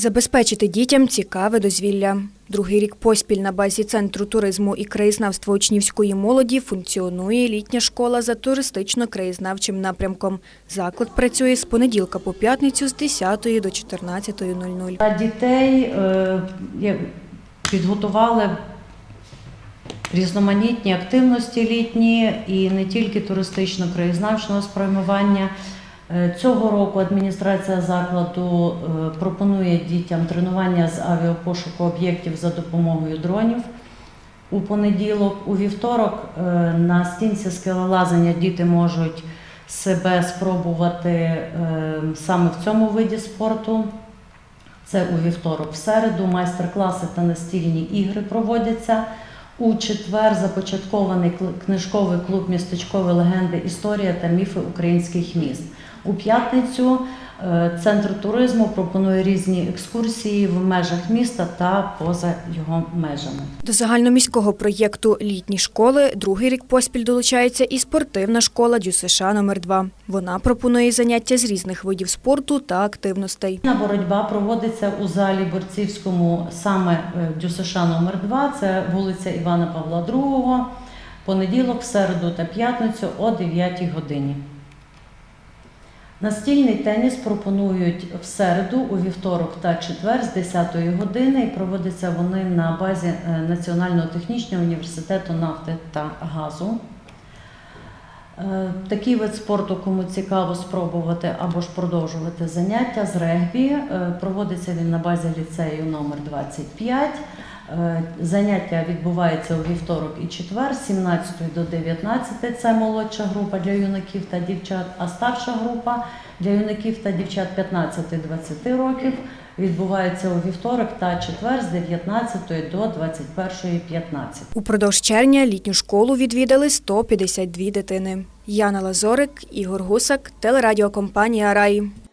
Забезпечити дітям цікаве дозвілля. Другий рік поспіль на базі Центру туризму і краєзнавства учнівської молоді функціонує літня школа за туристично-краєзнавчим напрямком. Заклад працює з понеділка по п'ятницю з 10 до 14.00. Для дітей е, підготували різноманітні активності літні і не тільки туристично-краєзнавчного спрямування. Е, Цього року адміністрація закладу е, пропонує дітям тренування з авіапошуку об'єктів за допомогою дронів. У понеділок, у вівторок е, на стінці скелелазання діти можуть себе спробувати саме в цьому виді спорту. Це у вівторок, в середу, майстер-класи та настільні ігри проводяться. У четвер започаткований книжковий клуб містечкові легенди, історія та міфи українських міст. У п'ятницю е, центр туризму пропонує різні екскурсії в межах міста та поза його межами. До загальноміського проєкту Літні школи другий рік поспіль долучається і спортивна школа ДЮСШ номер 2 Вона пропонує заняття з різних видів спорту та активностей. На боротьба проводиться у залі Борцівському саме е, ДЮСШ номер 2 це вулиця Івана Павла II, понеділок, середу та п'ятницю о 9 годині. Настільний теніс пропонують в середу, у вівторок та четвер з 10 години і проводяться вони на базі е, Національного технічного університету нафти та газу. Е, Такий вид спорту, кому цікаво спробувати або ж продовжувати заняття з регбі. Е, Проводиться він на базі ліцею номер 25. Е, Заняття відбувається у вівторок і четвер, з 17 до 19. Це молодша група для юнаків та дівчат, а старша група для юнаків та дівчат 15-20 років відбувається у вівторок та четвер з 19 до 21.15. Упродовж червня літню школу відвідали 152 дитини. Яна Лазорик, Ігор Гусак, телерадіокомпанія Рай.